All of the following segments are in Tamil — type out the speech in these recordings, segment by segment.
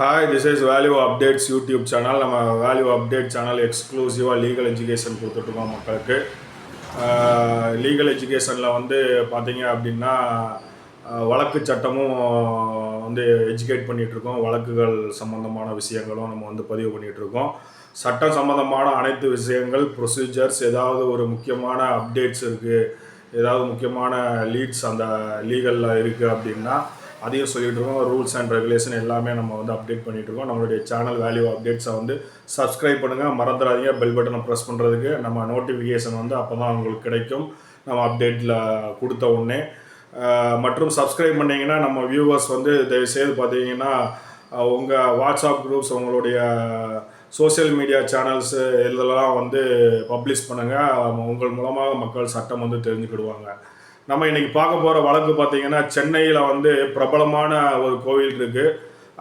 Hi this is value updates YouTube channel நம்ம வேல்யூ அப்டேட் சேனல் எக்ஸ்க்ளூசிவாக லீகல் எஜுகேஷன் கொடுத்துட்ருக்கோம் மக்களுக்கு. லீகல் எஜுகேஷனில் வந்து பார்த்தீங்க அப்படின்னா வழக்கு சட்டமும் வந்து எஜுகேட் பண்ணிகிட்ருக்கோம் வழக்குகள் சம்மந்தமான விஷயங்களும் நம்ம வந்து பதிவு பண்ணிகிட்ருக்கோம் சட்டம் சம்மந்தமான அனைத்து விஷயங்கள் ப்ரொசீஜர்ஸ் ஏதாவது ஒரு முக்கியமான அப்டேட்ஸ் இருக்குது ஏதாவது முக்கியமான லீட்ஸ் அந்த லீகலில் இருக்குது அப்படின்னா அதையும் சொல்லிட்டு இருக்கோம் ரூல்ஸ் அண்ட் ரெகுலேஷன் எல்லாமே நம்ம வந்து அப்டேட் பண்ணிட்டு இருக்கோம் நம்மளுடைய சேனல் வேல்யூ அப்டேட்ஸை வந்து சப்ஸ்கிரைப் பண்ணுங்கள் மறந்துடாதீங்க. பெல் பட்டனை ப்ரெஸ் பண்ணுறதுக்கு நம்ம நோட்டிஃபிகேஷன் வந்து அப்போ தான் உங்களுக்கு கிடைக்கும். நம்ம அப்டேட்டில் கொடுத்த உடனே. மற்றும் சப்ஸ்கிரைப் பண்ணிங்கன்னா நம்ம வியூவர்ஸ் வந்து தயவுசெய்து பார்த்தீங்கன்னா உங்கள் வாட்ஸ்அப் குரூப்ஸ் உங்களுடைய சோஷியல் மீடியா சேனல்ஸு இதெல்லாம் வந்து பப்ளிஷ் பண்ணுங்கள் உங்கள் மூலமாக மக்கள் சட்டம் வந்து தெரிஞ்சுக்கிடுவாங்க. நம்ம இன்னைக்கு பார்க்க போகிற வழக்கு பார்த்தீங்கன்னா சென்னையில் வந்து பிரபலமான ஒரு கோவில் இருக்குது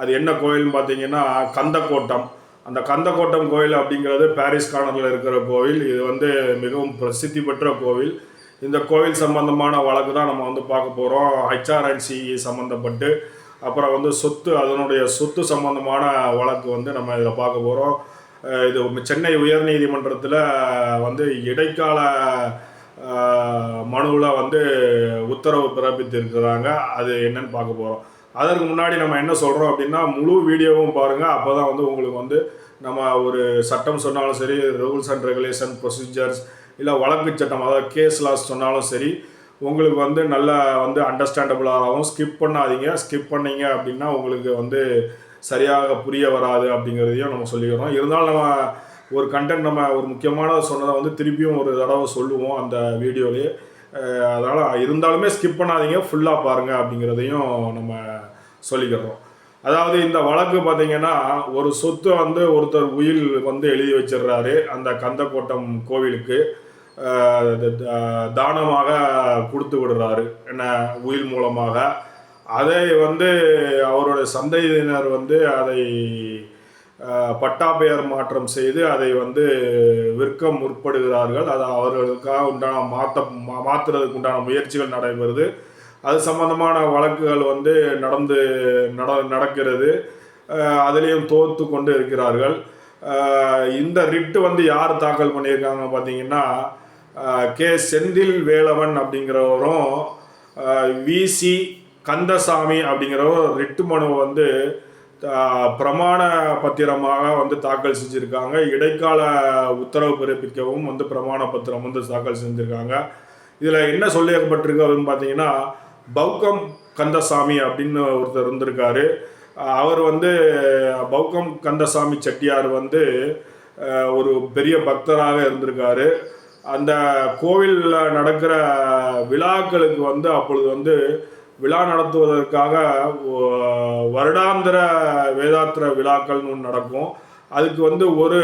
அது என்ன கோயில்னு பார்த்தீங்கன்னா கந்தக்கோட்டம். அந்த கந்தக்கோட்டம் கோயில் அப்படிங்கிறது பாரிஸ் கார்னரில் இருக்கிற கோவில் இது வந்து மிகவும் பிரசித்தி பெற்ற கோவில். இந்த கோவில் சம்பந்தமான வழக்கு தான் நம்ம வந்து பார்க்க போகிறோம் ஹெச்ஆர்என்சி சம்மந்தப்பட்டு அப்புறம் வந்து சொத்து அதனுடைய சொத்து சம்பந்தமான வழக்கு வந்து நம்ம இதில் பார்க்க போகிறோம் இது சென்னை உயர்நீதிமன்றத்தில் வந்து இடைக்கால மனுவில் வந்து உத்தரவு பிறப்பித்திருக்கிறாங்க. அது என்னன்னு பார்க்க போகிறோம் அதற்கு முன்னாடி நம்ம என்ன சொல்கிறோம் அப்படின்னா முழு வீடியோவும் பாருங்கள் அப்போ தான் வந்து உங்களுக்கு வந்து நம்ம ஒரு சட்டம் சொன்னாலும் சரி ரூல்ஸ் அண்ட் ரெகுலேஷன் ப்ரொசீஜர்ஸ் இல்லை வழக்கு சட்டம் அதாவது கேஸ் லாஸ் சொன்னாலும் சரி உங்களுக்கு வந்து நல்லா வந்து அண்டர்ஸ்டாண்டபிளாகவும் ஸ்கிப் பண்ணாதீங்க. ஸ்கிப் பண்ணீங்க அப்படின்னா உங்களுக்கு வந்து சரியாக புரிய வராது அப்படிங்கிறதையும் நம்ம சொல்லிக்கிறோம். இருந்தாலும் நம்ம ஒரு கண்டென்ட் நம்ம ஒரு முக்கியமான சொன்னதை வந்து திருப்பியும் ஒரு தடவை சொல்லுவோம் அந்த வீடியோலேயே. அதனால் இருந்தாலுமே ஸ்கிப் பண்ணாதீங்க ஃபுல்லாக பாருங்கள் அப்படிங்கிறதையும் நம்ம சொல்லிக்கிறோம். அதாவது இந்த வழக்கு பார்த்தீங்கன்னா ஒரு சொத்து வந்து ஒருத்தர் உயில் வந்து எழுதி வச்சிடுறாரு அந்த கந்தக்கோட்டம் கோவிலுக்கு. த- தானமாக கொடுத்து விடுறாரு என்ன உயில் மூலமாக. அதை வந்து அவரோட சந்ததியினர் வந்து அதை பட்டா பெயர் மாற்றம் செய்து அதை வந்து விற்க முற்படுகிறார்கள். அது அவர்களுக்காக உண்டான மாற்ற மா- உண்டான முயற்சிகள் நடைபெறுது. அது சம்பந்தமான வழக்குகள் வந்து நடந்து நட நடக்கிறது. அதுலேயும் தோத்து கொண்டு இருக்கிறார்கள். இந்த ரிட்டு வந்து யார் தாக்கல் பண்ணியிருக்காங்க பார்த்தீங்கன்னா கே. செந்தில் வேலவன் அப்படிங்கிறவரும் விசி கந்தசாமி அப்படிங்கிறவரும் ரிட்டு மனுவை வந்து பிரமாண பத்திரமாக வந்து தாக்கல் செஞ்சுருக்காங்க. இடைக்கால உத்தரவு பிறப்பிக்கவும் வந்து பிரமாண பத்திரம் வந்து தாக்கல் செஞ்சுருக்காங்க. இதில் என்ன சொல்லியிருக்கப்பட்டிருக்கு அப்படின்னு பார்த்தீங்கன்னா பௌக்கம் கந்தசாமி அப்படின்னு ஒருத்தர் இருந்திருக்காரு. அவர் வந்து பௌக்கம் கந்தசாமி செட்டியார் வந்து ஒரு பெரிய பக்தராக இருந்திருக்காரு. அந்த கோவிலில் நடக்கிற விழாக்களுக்கு வந்து அப்பொழுது வந்து விழா நடத்துவதற்காக வருடாந்திர வேதாத்திர விழாக்கள்னு ஒன்று நடக்கும். அதுக்கு வந்து ஒரு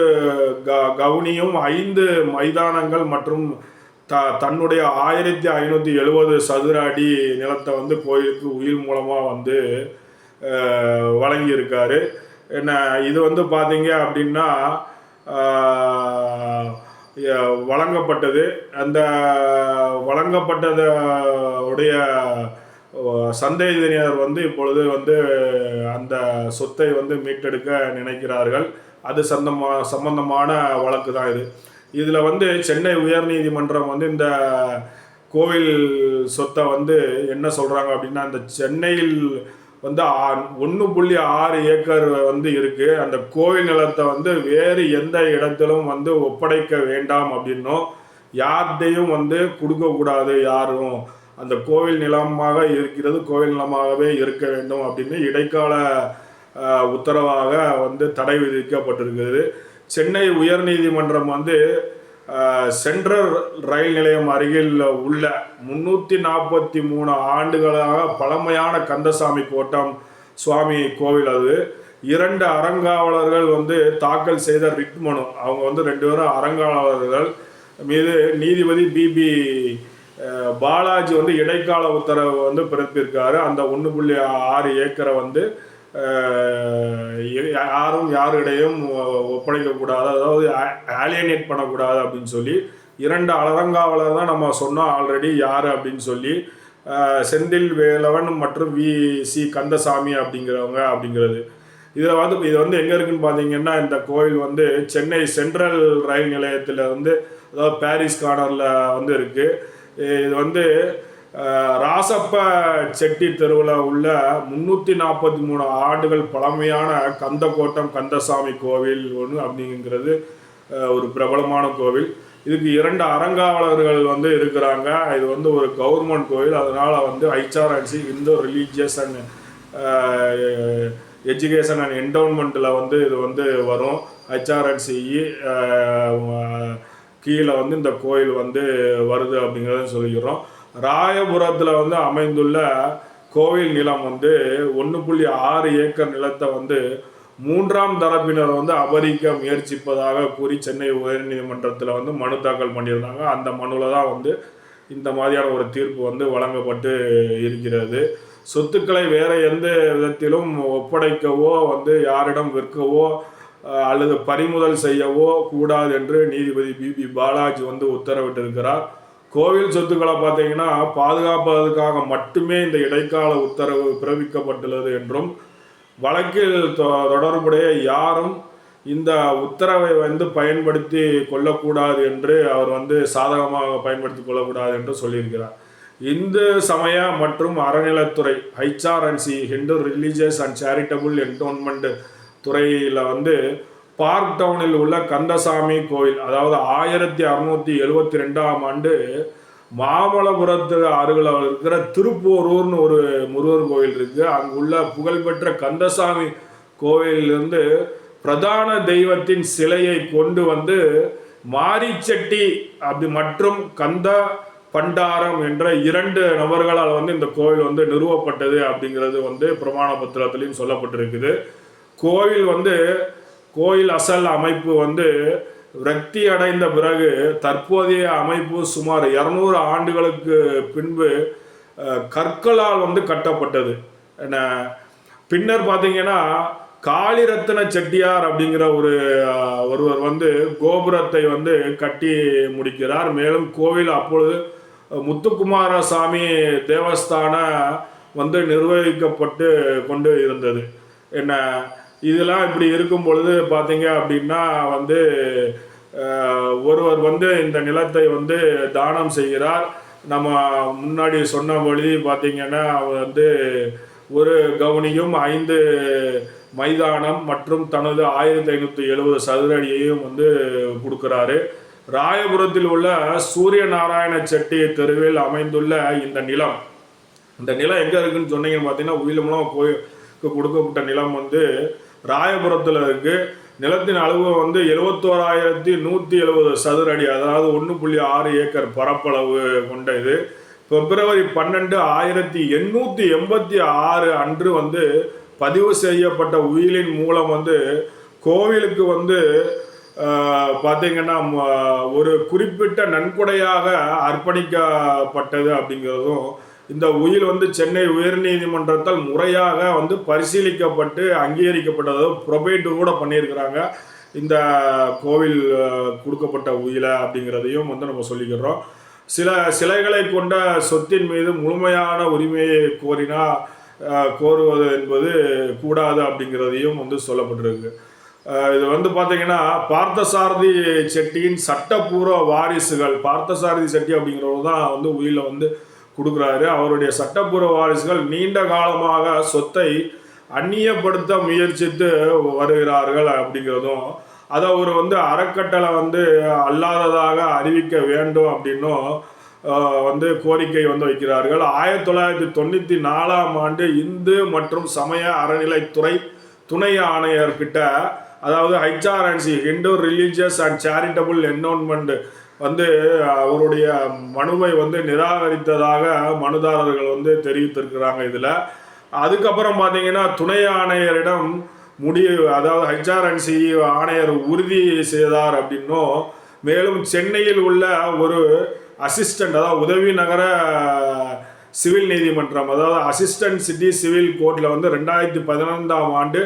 க கவுனியும் ஐந்து மைதானங்கள் மற்றும் த தன்னுடைய ஆயிரத்தி ஐநூற்றி எழுபது சதுர அடி நிலத்தை வந்து கோயிலுக்கு உயிர் மூலமாக வந்து வழங்கியிருக்காரு. என்ன இது வந்து பார்த்தீங்க அப்படின்னா வழங்கப்பட்டது. அந்த வழங்கப்பட்டத உடைய சந்தேகத்தினர் வந்து இப்பொழுது வந்து அந்த சொத்தை வந்து மீட்டெடுக்க நினைக்கிறார்கள். அது சந்தமா சம்பந்தமான வழக்கு தான் இது. இதில் வந்து சென்னை உயர்நீதிமன்றம் வந்து இந்த கோவில் சொத்தை வந்து என்ன சொல்கிறாங்க அப்படின்னா அந்த சென்னையில் வந்து ஒன்று புள்ளி ஆறு ஏக்கர் வந்து இருக்குது அந்த கோவில் நிலத்தை வந்து வேறு எந்த இடத்திலும் வந்து ஒப்படைக்க வேண்டாம் அப்படின்னும். யார்கிட்டையும் வந்து கொடுக்கக்கூடாது யாரும். அந்த கோவில் நிலமாக இருக்கிறது கோவில் நிலமாகவே இருக்க வேண்டும் அப்படின்னு இடைக்கால உத்தரவாக வந்து தடை விதிக்கப்பட்டிருக்கிறது. சென்னை உயர்நீதிமன்றம் வந்து சென்ட்ரல் ரயில் நிலையம் அருகில் உள்ள முன்னூற்றி நாற்பத்தி மூணு ஆண்டுகளாக பழமையான கந்தசாமி கோட்டம் சுவாமி கோவில் அது. இரண்டு அறங்காவலர்கள் வந்து தாக்கல் செய்த ரிட் மனு. அவங்க வந்து ரெண்டு பேரும் அறங்காவலர்கள். மீது நீதிபதி பிபி பாலாஜி வந்து இடைக்கால உத்தரவு வந்து பிறப்பிருக்காரு. அந்த ஒன்று புள்ளி ஆறு ஏக்கரை வந்து யாரும் யாரிடையும் ஒப்படைக்கக்கூடாது அதாவது ஆலியனேட் பண்ணக்கூடாது அப்படின்னு சொல்லி இரண்டு அலரங்காவலர் தான் நம்ம சொன்னோம் ஆல்ரெடி யார் அப்படின்னு சொல்லி செந்தில் வேலவன் மற்றும் வி. சி. கந்தசாமி அப்படிங்கிறவங்க அப்படிங்கிறது. இதில் வந்து இது வந்து எங்கே இருக்குன்னு பார்த்தீங்கன்னா இந்த கோயில் வந்து சென்னை சென்ட்ரல் ரயில் நிலையத்தில் வந்து அதாவது பாரிஸ் கார்னரில் வந்து இருக்குது இது வந்து ராசப்ப செட்டி தெருவில் உள்ள முந்நூற்றி நாற்பத்தி மூணு ஆண்டுகள் பழமையான கந்தக்கோட்டம் கந்தசாமி கோவில் ஒன்று அப்படிங்கிறது ஒரு பிரபலமான கோவில். இதுக்கு இரண்டு அறங்காவலர்கள் வந்து இருக்கிறாங்க. இது வந்து ஒரு கவர்மெண்ட் கோவில். அதனால் வந்து HRNC Hindu religious and education and என்டவுன்மெண்ட்டில் வந்து இது வந்து வரும். ஹெச்ஆர்என்சிஇ கீழே வந்து இந்த கோயில் வந்து வருது அப்படிங்கிறத சொல்லிக்கிறோம். ராயபுரத்தில் வந்து அமைந்துள்ள கோவில் நிலம் வந்து ஒன்று புள்ளி ஆறு ஏக்கர் நிலத்தை வந்து மூன்றாம் தரப்பினர் வந்து அபரிக்க முயற்சிப்பதாக கூறி சென்னை உயர்நீதிமன்றத்தில் வந்து மனு தாக்கல் பண்ணியிருந்தாங்க. அந்த மனுவில் தான் வந்து இந்த மாதிரியான ஒரு தீர்ப்பு வந்து வழங்கப்பட்டு இருக்கிறது. சொத்துக்களை வேறு எந்த விதத்திலும் ஒப்படைக்கவோ வந்து யாரிடம் விற்கவோ அல்லது பறிமுதல் செய்யவோ கூடாது என்று நீதிபதி பிபி பாலாஜி வந்து உத்தரவிட்டிருக்கிறார். கோவில் சொத்துக்களை பார்த்தீங்கன்னா பாதுகாப்பதற்காக மட்டுமே இந்த இடைக்கால உத்தரவு பிறப்பிக்கப்பட்டுள்ளது என்றும் வழக்கில் தொ- தொடர்புடைய யாரும் இந்த உத்தரவை வந்து பயன்படுத்தி கொள்ளக்கூடாது என்று அவர் வந்து சாதகமாக பயன்படுத்தி கொள்ளக்கூடாது என்று சொல்லியிருக்கிறார். இந்து சமய மற்றும் அறநிலத்துறை HRNC Hindu religious and charitable endowment துறையில் வந்து பார்க் டவுனில் உள்ள கந்தசாமி கோயில் அதாவது ஆயிரத்தி அறுநூத்தி எழுவத்தி ரெண்டாம் ஆண்டு மாமல்லபுரத்து அருகில் இருக்கிற திருப்போரூர்னு ஒரு முருகர் கோயில் இருக்கு. அங்குள்ள புகழ்பெற்ற கந்தசாமி கோவிலிருந்து பிரதான தெய்வத்தின் சிலையை கொண்டு வந்து மாரிச்செட்டி அப்படி மற்றும் கந்த பண்டாரம் என்ற இரண்டு நபர்களால் வந்து இந்த கோவில் வந்து நிறுவப்பட்டது அப்படிங்கிறது வந்து பிரமாண பத்திரத்திலையும் சொல்லப்பட்டிருக்குது. கோவில் வந்து கோயில் அசல் அமைப்பு வந்து விரக்தி அடைந்த பிறகு தற்போதைய அமைப்பு சுமார் இரநூறு ஆண்டுகளுக்கு பின்பு கற்களால் வந்து கட்டப்பட்டது. என்ன பின்னர் பார்த்தீங்கன்னா காளிரத்ன செட்டியார் அப்படிங்கிற ஒரு ஒருவர் வந்து கோபுரத்தை வந்து கட்டி முடிக்கிறார். மேலும் கோவில் அப்பொழுது முத்துக்குமாரசாமி தேவஸ்தான வந்து நிர்வகிக்கப்பட்டு கொண்டு இருந்தது. என்ன இதெல்லாம் இப்படி இருக்கும் பொழுது பார்த்தீங்க அப்படின்னா வந்து ஒருவர் வந்து இந்த நிலத்தை வந்து தானம் செய்கிறார். நம்ம முன்னாடி சொன்னபடி பார்த்தீங்கன்னா அவர் வந்து ஒரு கவுனியும் ஐந்து மைதானம் மற்றும் தனது ஆயிரத்தி ஐநூற்றி எழுபது சதுர அடியையும் வந்து கொடுக்குறாரு. ராயபுரத்தில் உள்ள சூரிய நாராயண செட்டி தெருவில் அமைந்துள்ள இந்த நிலம் இந்த நிலம் எங்கே இருக்குன்னு சொன்னீங்கன்னு பார்த்தீங்கன்னா உயிலமலம் கோயிலுக்கு கொடுக்கப்பட்ட நிலம் வந்து ராயபுரத்தில் இருக்கு. நிலத்தின் அளவு வந்து எழுவத்தோராயிரத்தி நூற்றி எழுபது சதுர அடி அதாவது ஒன்று புள்ளி ஆறு ஏக்கர் பரப்பளவு கொண்ட இது. பிப்ரவரி பன்னெண்டு ஆயிரத்தி எண்ணூற்றி எண்பத்தி ஆறு அன்று வந்து பதிவு செய்யப்பட்ட உயிலின் மூலம் வந்து கோவிலுக்கு வந்து பார்த்தீங்கன்னா ஒரு குறிப்பிட்ட நன்கொடையாக அர்ப்பணிக்கப்பட்டது அப்படிங்கிறதும் இந்த உயில் வந்து சென்னை உயர்நீதிமன்றத்தால் முறையாக வந்து பரிசீலிக்கப்பட்டு அங்கீகரிக்கப்பட்டதோ. ப்ரொபேட் கூட பண்ணியிருக்கிறாங்க. இந்த கோவில் கொடுக்கப்பட்ட உயிலை அப்படிங்கிறதையும் வந்து நம்ம சொல்லிக்கிறோம் சில சிலைகளை கொண்ட சொத்தின் மீது முழுமையான உரிமையை கோரினா கோருவது என்பது கூடாது அப்படிங்கிறதையும் வந்து சொல்லப்பட்டிருக்கு. இது வந்து பார்த்தீங்கன்னா பார்த்தசாரதி செட்டியின் சட்டப்பூர்வ வாரிசுகள் பார்த்தசாரதி செட்டி அப்படிங்கிறவங்க தான் வந்து உயிரில் வந்து கொடுக்குறாரு. அவருடைய சட்டப்பூர்வ வாரிசுகள் நீண்ட காலமாக சொத்தை அந்நியப்படுத்த முயற்சித்து வருகிறார்கள் அப்படிங்கிறதும் அதை அவர் வந்து அறக்கட்டளை வந்து அல்லாததாக அறிவிக்க வேண்டும் அப்படின்னும் வந்து கோரிக்கை வந்து வைக்கிறார்கள். ஆயிரத்தி தொள்ளாயிரத்தி தொண்ணூற்றி நாலாம் ஆண்டு இந்து மற்றும் சமய அறநிலைத்துறை துணை ஆணையர்கிட்ட அதாவது HRNC Hindu religious and charitable environment வந்து அவருடைய மனுவை வந்து நிராகரித்ததாக மனுதாரர்கள் வந்து தெரிவித்திருக்கிறாங்க இதில். அதுக்கப்புறம் பார்த்தீங்கன்னா துணை ஆணையரிடம் முடிவு அதாவது ஹெச்ஆர்என்சி ஆணையர் உறுதி செய்தார் அப்படின்னும் மேலும் சென்னையில் உள்ள ஒரு அசிஸ்டண்ட் அதாவது உதவி நகர சிவில் நீதிமன்றம் அதாவது அசிஸ்டன்ட் சிட்டி சிவில் கோர்ட்டில் வந்து ரெண்டாயிரத்தி பதினைந்தாம் ஆண்டு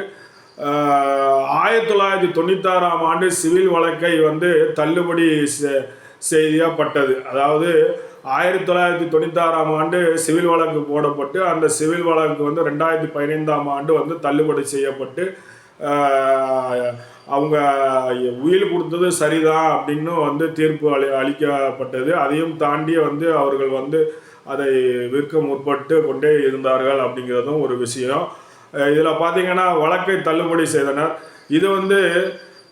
ஆயிரத்தி தொள்ளாயிரத்தி தொண்ணூத்தாறாம் ஆண்டு சிவில் வழக்கை வந்து தள்ளுபடி செய்தியாக பட்டது அதாவது ஆயிரத்தி தொள்ளாயிரத்தி தொண்ணூத்தாறாம் ஆண்டு சிவில் வழக்கு போடப்பட்டு அந்த சிவில் வழக்கு வந்து ரெண்டாயிரத்தி பதினைந்தாம் ஆண்டு வந்து தள்ளுபடி செய்யப்பட்டு அவங்க உயிர் கொடுத்தது சரிதான் அப்படின்னு வந்து தீர்ப்பு அளி அளிக்கப்பட்டது. அதையும் தாண்டி வந்து அவர்கள் வந்து அதை விற்க முற்பட்டு கொண்டே இருந்தார்கள் அப்படிங்கிறதும் ஒரு விஷயம். இதில் பார்த்தீங்கன்னா வழக்கை தள்ளுபடி செய்தனர். இது வந்து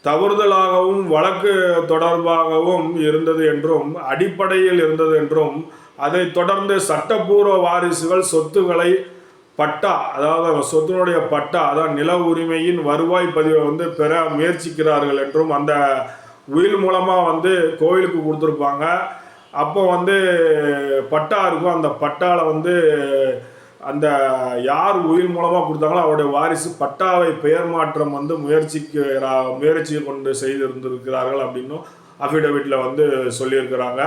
தவறுதலாகவும் வழக்கு தொடர்பாகவும் இருந்தது என்றும் அடிப்படையில் இருந்தது என்றும் அதை தொடர்ந்து சட்டப்பூர்வ வாரிசுகள் சொத்துக்களை பட்டா அதாவது அந்த சொத்தினுடைய பட்டா அதாவது நில உரிமையின் வருவாய் பதிவை வந்து பெற முயற்சிக்கிறார்கள் என்றும் அந்த உயில் மூலமாக வந்து கோவிலுக்கு கொடுத்துருப்பாங்க. அப்போ வந்து பட்டா இருக்கும். அந்த பட்டாவில் வந்து அந்த யார் உயிர் மூலமாக கொடுத்தாங்களோ அவருடைய வாரிசு பட்டாவை பெயர் மாற்றம் வந்து முயற்சிக்கு முயற்சி கொண்டு செய்திருந்திருக்கிறார்கள் அப்படின்னும் அஃபிடவிட்டில் வந்து சொல்லியிருக்கிறாங்க.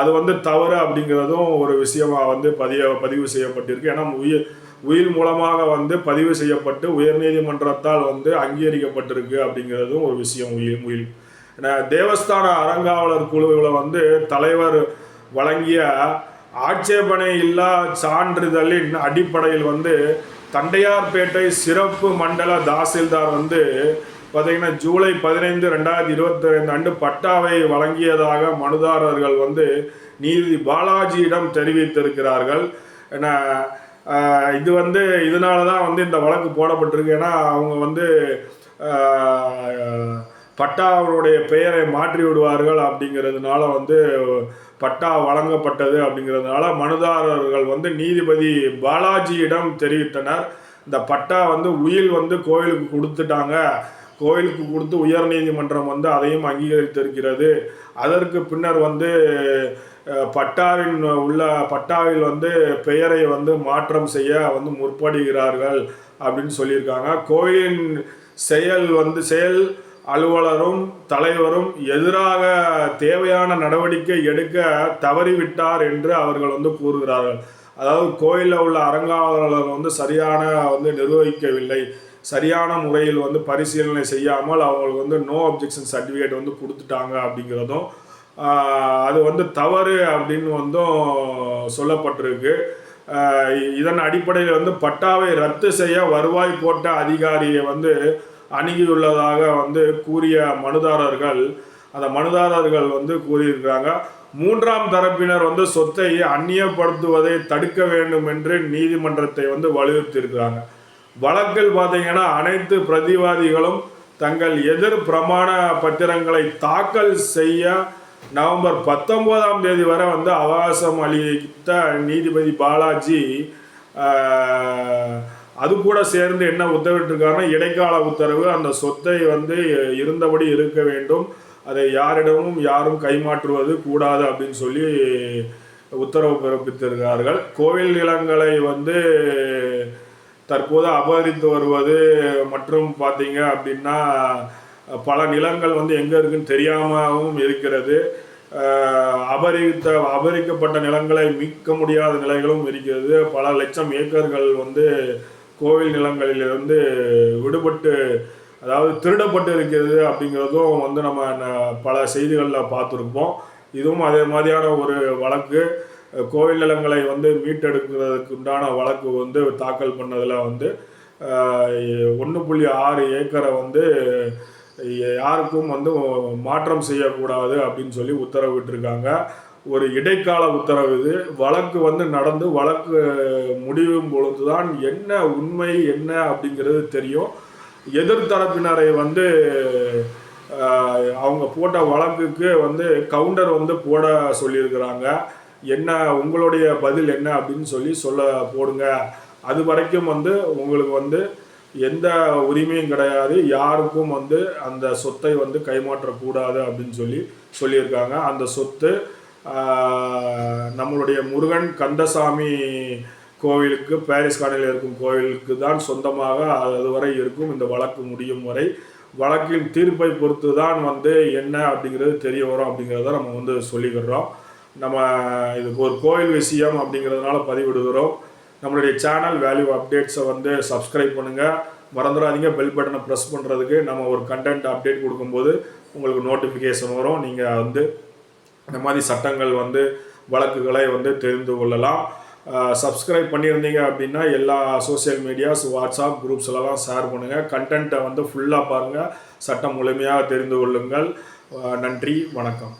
அது வந்து தவறு அப்படிங்கிறதும் ஒரு விஷயமாக வந்து பதிய பதிவு செய்யப்பட்டிருக்கு. ஏன்னா உயிர் உயிர் மூலமாக வந்து பதிவு செய்யப்பட்டு உயர்நீதிமன்றத்தால் வந்து அங்கீகரிக்கப்பட்டிருக்கு அப்படிங்கிறதும் ஒரு விஷயம் உயிர் உயிர். ஏன்னா தேவஸ்தான அறங்காவலர் குழுவில் வந்து தலைவர் வழங்கிய ஆட்சேபனை இல்லா சான்றிதழின் அடிப்படையில் வந்து தண்டையார்பேட்டை சிறப்பு மண்டல தாசில்தார் வந்து பார்த்திங்கன்னா ஜூலை பதினைந்து ரெண்டாயிரத்தி இருபத்தி ரெண்டு ஆண்டு பட்டாவை வழங்கியதாக மனுதாரர்கள் வந்து நீதி பாலாஜியிடம் தெரிவித்திருக்கிறார்கள். ஏன்னா இது வந்து இதனால தான் வந்து இந்த வழக்கு போடப்பட்டிருக்கு. ஏன்னா அவங்க வந்து பட்டா அவருடைய பெயரை மாற்றி விடுவார்கள் அப்படிங்கிறதுனால வந்து பட்டா வழங்கப்பட்டது அப்படிங்கிறதுனால மனுதாரர்கள் வந்து நீதிபதி பாலாஜியிடம் தெரிவித்தனர். இந்த பட்டா வந்து உயில் வந்து கோயிலுக்கு கொடுத்துட்டாங்க. கோயிலுக்கு கொடுத்து உயர்நீதிமன்றம் வந்து அதையும் அங்கீகரித்திருக்கிறது. அதற்கு பின்னர் வந்து பட்டாவின் உள்ள பட்டாவில் வந்து பெயரை வந்து மாற்றம் செய்ய வந்து முற்படுகிறார்கள் அப்படின்னு சொல்லியிருக்காங்க. கோயிலின் செயல் வந்து செயல் அலுவலரும் தலைவரும் எதிராக தேவையான நடவடிக்கை எடுக்க தவறிவிட்டார் என்று அவர்கள் வந்து கூறுகிறார்கள். அதாவது கோயிலில் உள்ள அறங்காவலர் வந்து சரியான வந்து நிர்வகிக்கவில்லை. சரியான முறையில் வந்து பரிசீலனை செய்யாமல் அவங்களுக்கு வந்து நோ அப்ஜெக்ஷன் சர்டிஃபிகேட் வந்து கொடுத்துட்டாங்க அப்படிங்கிறதும் அது வந்து தவறு அப்படின்னு வந்தும் சொல்லப்பட்டிருக்கு. இதன் அடிப்படையில் வந்து பட்டாவை ரத்து செய்ய வருவாய் போட்ட அதிகாரியை வந்து அணுகியுள்ளதாக வந்து கூறிய மனுதாரர்கள் அந்த மனுதாரர்கள் வந்து கூறியிருக்கிறாங்க மூன்றாம் தரப்பினர் வந்து சொத்தை அந்நியப்படுத்துவதை தடுக்க வேண்டும் என்று நீதிமன்றத்தை வந்து வலியுறுத்தியிருக்கிறாங்க. வழக்கில் பார்த்தீங்கன்னா அனைத்து பிரதிவாதிகளும் தங்கள் எதிர் பிரமாண பத்திரங்களை தாக்கல் செய்ய நவம்பர் பத்தொன்பதாம் தேதி வரை வந்து அவகாசம் அளித்த நீதிபதி பாலாஜி அது கூட சேர்ந்து என்ன உத்தரவிட்டிருக்காருன்னா இடைக்கால உத்தரவு அந்த சொத்தை வந்து இருந்தபடி இருக்க வேண்டும். அதை யாரிடமும் யாரும் கைமாற்றுவது கூடாது அப்படின்னு சொல்லி உத்தரவு பிறப்பித்திருக்கிறார்கள். கோவில் நிலங்களை வந்து தற்போது அபகரித்து வருவது மற்றும் பார்த்தீங்க அப்படின்னா பல நிலங்கள் வந்து எங்கே இருக்குன்னு தெரியாமவும் இருக்கிறது. அபரித்த அபரிக்கப்பட்ட நிலங்களை மீட்க முடியாத நிலைகளும் இருக்கிறது. பல லட்சம் ஏக்கர்கள் வந்து கோவில் நிலங்களிலிருந்து விடுபட்டு அதாவது திருடப்பட்டு இருக்கிறது அப்படிங்கிறதும் வந்து நம்ம பல செய்திகளில் பார்த்துருப்போம். இதுவும் அதே மாதிரியான ஒரு வழக்கு. கோவில் நிலங்களை வந்து மீட்டெடுக்கிறதுக்கு உண்டான வழக்கு வந்து தாக்கல் பண்ணதில் வந்து ஒன்று புள்ளி ஆறு ஏக்கரை வந்து யாருக்கும் வந்து மாற்றம் செய்யக்கூடாது அப்படின்னு சொல்லி உத்தரவிட்டிருக்காங்க. ஒரு இடைக்கால உத்தரவு இது. வழக்கு வந்து நடந்து வழக்கு முடியும் பொழுது தான் என்ன உண்மை என்ன அப்படிங்கிறது தெரியும். எதிர்த்தரப்பினரை வந்து அவங்க போட்ட வழக்குக்கு வந்து கவுண்டர் வந்து போட சொல்லியிருக்கிறாங்க. என்ன உங்களுடைய பதில் என்ன அப்படின்னு சொல்லி சொல்ல போடுங்க. அது வரைக்கும் வந்து உங்களுக்கு வந்து எந்த உரிமையும் கிடையாது. யாருக்கும் வந்து அந்த சொத்தை வந்து கைமாற்றக்கூடாது அப்படின்னு சொல்லி சொல்லியிருக்காங்க. அந்த சொத்து நம்மளுடைய முருகன் கந்தசாமி கோவிலுக்கு பாரிஸ் காடையில் இருக்கும் கோவிலுக்கு தான் சொந்தமாக அதுவரை இருக்கும் இந்த வழக்கு முடியும் வரை. வழக்கின் தீர்ப்பை பொறுத்து தான் வந்து என்ன அப்படிங்கிறது தெரிய வரும் அப்படிங்கிறத நம்ம வந்து சொல்லிக்கிறோம். நம்ம இது ஒரு கோயில் விஷயம் அப்படிங்கிறதுனால பதிவிடுகிறோம். நம்மளுடைய சேனல் வேல்யூ அப்டேட்ஸை வந்து சப்ஸ்கிரைப் பண்ணுங்கள் மறந்துடாதீங்க பெல் பட்டனை ப்ரெஸ் பண்ணுறதுக்கு நம்ம ஒரு கண்டென்ட் அப்டேட் கொடுக்கும்போது உங்களுக்கு நோட்டிஃபிகேஷன் வரும். நீங்கள் வந்து இந்த மாதிரி சட்டங்கள் வந்து வழக்குகளை வந்து தெரிந்து கொள்ளலாம். சப்ஸ்கிரைப் பண்ணியிருந்தீங்க அப்படின்னா எல்லா சோஷியல் மீடியாஸ் வாட்ஸ்அப் குரூப்ஸ்லலாம் ஷேர் பண்ணுங்கள் கண்டென்ட்டை வந்து ஃபுல்லாக பாருங்கள் சட்டம் முழுமையாக தெரிந்து கொள்ளுங்கள். நன்றி வணக்கம்.